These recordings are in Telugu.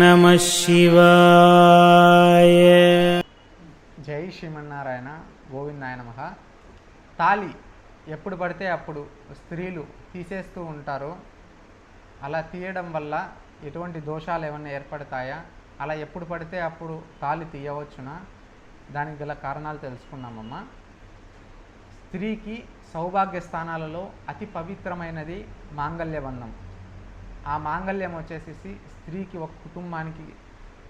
నమ శివాయ. జై శ్రీమన్నారాయణ గోవిందాయ నమ. తాళి ఎప్పుడు పడితే అప్పుడు స్త్రీలు తీసేస్తూ ఉంటారు. అలా తీయడం వల్ల ఎటువంటి దోషాలు ఏమైనా ఏర్పడతాయా? అలా ఎప్పుడు పడితే అప్పుడు తాళి తీయవచ్చునా? దానికి గల కారణాలు తెలుసుకున్నామమ్మా స్త్రీకి సౌభాగ్య స్థానాలలో అతి పవిత్రమైనది మాంగళ్యబంధం ఆ మాంగళ్యం వచ్చేసేసి స్త్రీకి ఒక కుటుంబానికి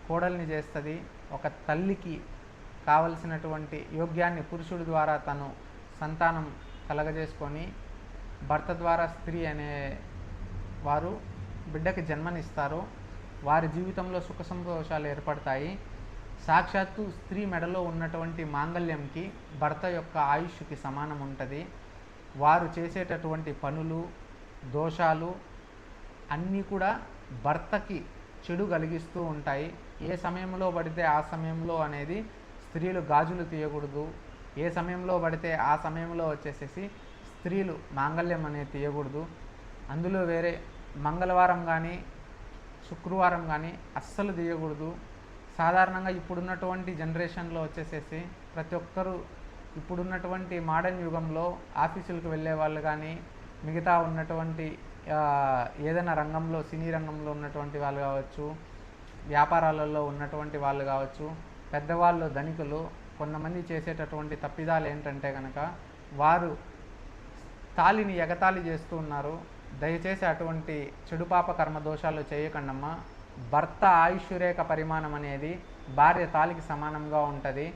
కోడల్ని చేస్తుంది. ఒక తల్లికి కావలసినటువంటి యోగ్యాన్ని పురుషుడి ద్వారా తను సంతానం కలగజేసుకొని భర్త ద్వారా స్త్రీ అనే వారు బిడ్డకి జన్మనిస్తారు. వారి జీవితంలో సుఖ సంతోషాలు ఏర్పడతాయి. సాక్షాత్తు స్త్రీ మెడలో ఉన్నటువంటి మాంగళ్యంకి భర్త యొక్క ఆయుష్కి సమానం ఉంటుంది. వారు చేసేటటువంటి పనులు దోషాలు అన్నీ కూడా భర్తకి చెడు కలిగిస్తూ ఉంటాయి. ఏ సమయంలో పడితే ఆ సమయంలో అనేది స్త్రీలు గాజులు తీయకూడదు. ఏ సమయంలో పడితే ఆ సమయంలో వచ్చేసేసి స్త్రీలు మాంగళ్యం అనేది తీయకూడదు. అందులో వేరే మంగళవారం కానీ శుక్రవారం కానీ అస్సలు తీయకూడదు. సాధారణంగా ఇప్పుడున్నటువంటి జనరేషన్లో వచ్చేసేసి ప్రతి ఒక్కరూ ఇప్పుడున్నటువంటి మోడర్న్ యుగంలో ఆఫీసులకు వెళ్ళే వాళ్ళు కానీ మిగతా ఉన్నటువంటి ఏదైనా రంగంలో సినీ రంగంలో ఉన్నటువంటి వాళ్ళు కావచ్చు వ్యాపారాలలో ఉన్నటువంటి వాళ్ళు కావచ్చు పెద్దవాళ్ళు ధనికులు కొంతమంది చేసేటటువంటి తప్పిదాలు ఏంటంటే కనుక వారు తాలిని ఎగతాళి చేస్తూ ఉన్నారు. దయచేసి అటువంటి చెడుపాప కర్మ దోషాలు చేయకండమ్మా. భర్త ఆయుష్యురేఖ పరిమాణం అనేది భార్య తాలికి సమానంగా ఉంటుంది.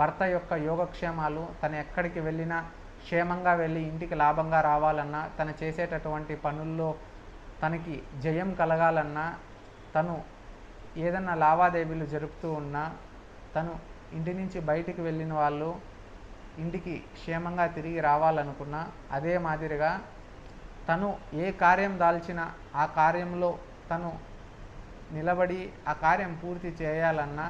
భర్త యొక్క యోగక్షేమాలు తను ఎక్కడికి వెళ్ళినా క్షేమంగా వెళ్ళి ఇంటికి లాభంగా రావాలన్నా తను చేసేటటువంటి పనుల్లో తనకి జయం కలగాలన్నా తను ఏదన్నా లావాదేవీలు జరుపుతూ ఉన్నా తను ఇంటి నుంచి బయటికి వెళ్ళిన వాళ్ళు ఇంటికి క్షేమంగా తిరిగి రావాలనుకున్నా అదే మాదిరిగా తను ఏ కార్యం దాల్చినా ఆ కార్యంలో తను నిలబడి ఆ కార్యం పూర్తి చేయాలన్నా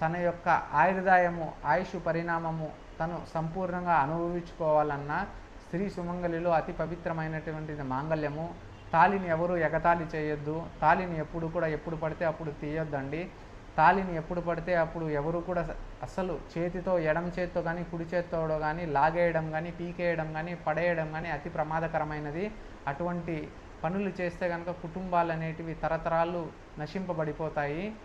తన యొక్క ఆయుర్దాయము ఆయుష్ పరిణామము తను సంపూర్ణంగా అనుభవించుకోవాలన్నా స్త్రీ సుమంగలిలో అతి పవిత్రమైనటువంటిది మాంగళ్యము. తాలిని ఎవరు ఎగతాళి చేయొద్దు. తాలిని ఎప్పుడు కూడా ఎప్పుడు పడితే అప్పుడు తీయొద్దండి. తాలిని ఎప్పుడు పడితే అప్పుడు ఎవరు కూడా అసలు చేతితో ఎడమ చేత్తో కానీ కుడి చేత్తో కానీ లాగేయడం కానీ పీకేయడం కానీ పడేయడం కానీ అతి ప్రమాదకరమైనది. అటువంటి పనులు చేస్తే కనుక కుటుంబాలు అనేటివి తరతరాలు నశింపబడిపోతాయి.